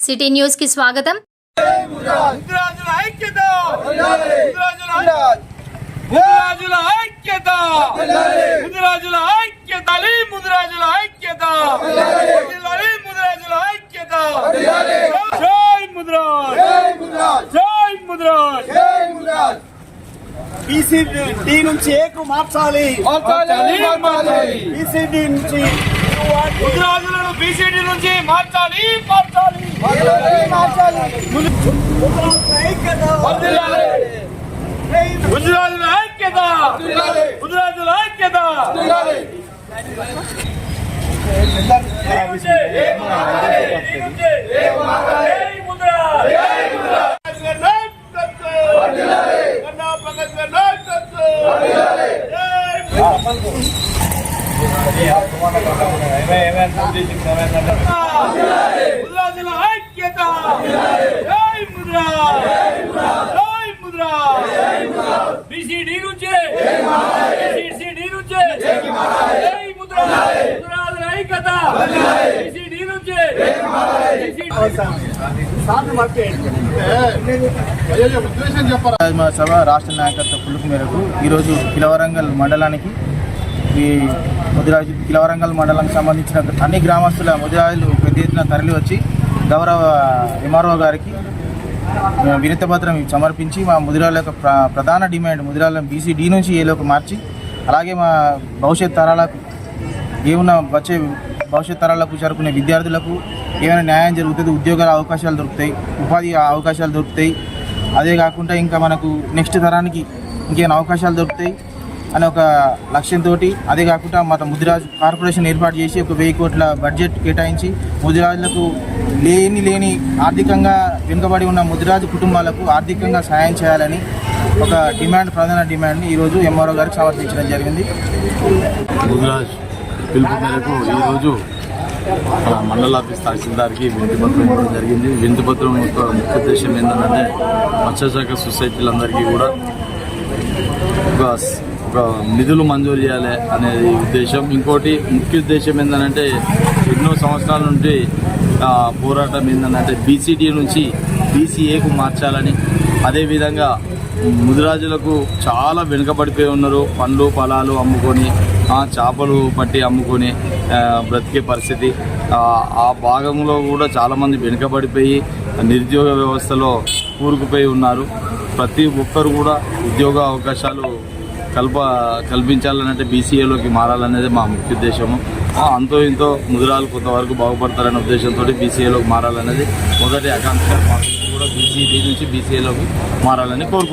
City న్యూస్కి స్వాగతం ముదిరాజుల ఐక్యత ముదిరాజుల ముదిరాజుల ఐక్యత ముదిరాజుల ఐక్యత అలీ ముదిరాజుల ఐక్యత అలీ ముదిరాజుల ఐక్యత జై ముదిరాజ్ జై ముదిరాజ్ బీసీడీ నుంచి ఏకు మార్చాలి బీసీడీ నుంచి ముదిరాజులను బీసీడీ నుంచి మార్చాలి మార్చాలి మార్చాలి ఐక్యత ముదిరాజుల ఐక్యత ముదిరాజుల ఐక్యత ఐక్యత. జై ముద్రా. జై ముద్రా. బీసీడీ నుంచి. బీసీడీ నుంచి. జై ముద్రా. ముద్రాజుల ఐక్యత. బీసీడీ నుంచి. రాజ్మా సభ రాష్ట్ర నాయకత్వ పిలుపు మేరకు ఈరోజు కిలవరంగల్ మండలానికి ఈ ముదిరాజు కిలవరంగల్ మండలానికి సంబంధించిన అన్ని గ్రామస్తుల ముదిరాజులు పెద్ద ఎత్తున తరలి వచ్చి గౌరవ ఎంఆర్ఓ గారికి వినతి పత్రం సమర్పించి మా ముదిరాల యొక్క ప్ర- ప్రధాన డిమాండ్ ముదిరాలను బీసీ డి నుంచి ఏలోకి మార్చి అలాగే మా భవిష్యత్ తరాలకు ఏమున్న వచ్చే భవిష్యత్ తరాలకు జరుపుకునే విద్యార్థులకు ఏమైనా న్యాయం జరుగుతుంది ఉద్యోగాల అవకాశాలు దొరుకుతాయి ఉపాధి అవకాశాలు దొరుకుతాయి. అదే కాకుండా ఇంకా మనకు నెక్స్ట్ తరానికి ఇంకేమైనా అవకాశాలు దొరుకుతాయి. అనే ఒక లక్ష్యంతో అదే కాకుండా మన ముదిరాజు కార్పొరేషన్ ఏర్పాటు చేసి ఒక వెయ్యి కోట్ల బడ్జెట్ కేటాయించి ముదిరాజులకు లేని లేని ఆర్థికంగా వెనుకబడి ఉన్న ముదిరాజు కుటుంబాలకు ఆర్థికంగా సహాయం చేయాలని ఒక డిమాండ్ ప్రధాన డిమాండ్ని ఈరోజు ఎంఆర్ఓ గారికి సమర్పించడం జరిగింది. ముదిరాజ్ పిలుపు మేరకు ఈరోజు మన మండల ఆఫీస్ తహసీల్దార్కి వింతిపత్రం ఇవ్వడం జరిగింది. వింతిపత్రం యొక్క ముఖ్య ఉద్దేశం ఏంటంటే మత్స్యశాఖ సొసైటీలందరికీ కూడా ఒక ఒక నిధులు మంజూరు చేయాలి అనేది ఉద్దేశం. ఇంకోటి ముఖ్య ఉద్దేశం ఏంటంటే ఎన్నో సంవత్సరాల నుండి పోరాటం ఏంటంటే బీసీడీ నుంచి బీసీఏకు మార్చాలని. అదేవిధంగా ముదిరాజులకు చాలా వెనుకబడిపోయి ఉన్నారు. పండ్లు పొలాలు అమ్ముకొని ఆ, చేపలు పట్టి అమ్ముకొని బ్రతికే పరిస్థితి. ఆ భాగంలో కూడా చాలామంది వెనుకబడిపోయి నిరుద్యోగ వ్యవస్థలో కూరుకుపోయి ఉన్నారు. ప్రతి ఒక్కరు కూడా ఉద్యోగ అవకాశాలు కల్ప కల్పించాలనంటే బీసీఏలోకి మారాలనేది మా ముఖ్య ఉద్దేశము. అంతో ఇంతో ముదురాలు కొంతవరకు బాగుపడతారనే ఉద్దేశంతో బీసీఏలోకి మారాలనేది మొదటి ఆకాంక్ష. కూడా బీసీడీ నుంచి బీసీఏలోకి మారాలని కోరుకుంటున్నాం.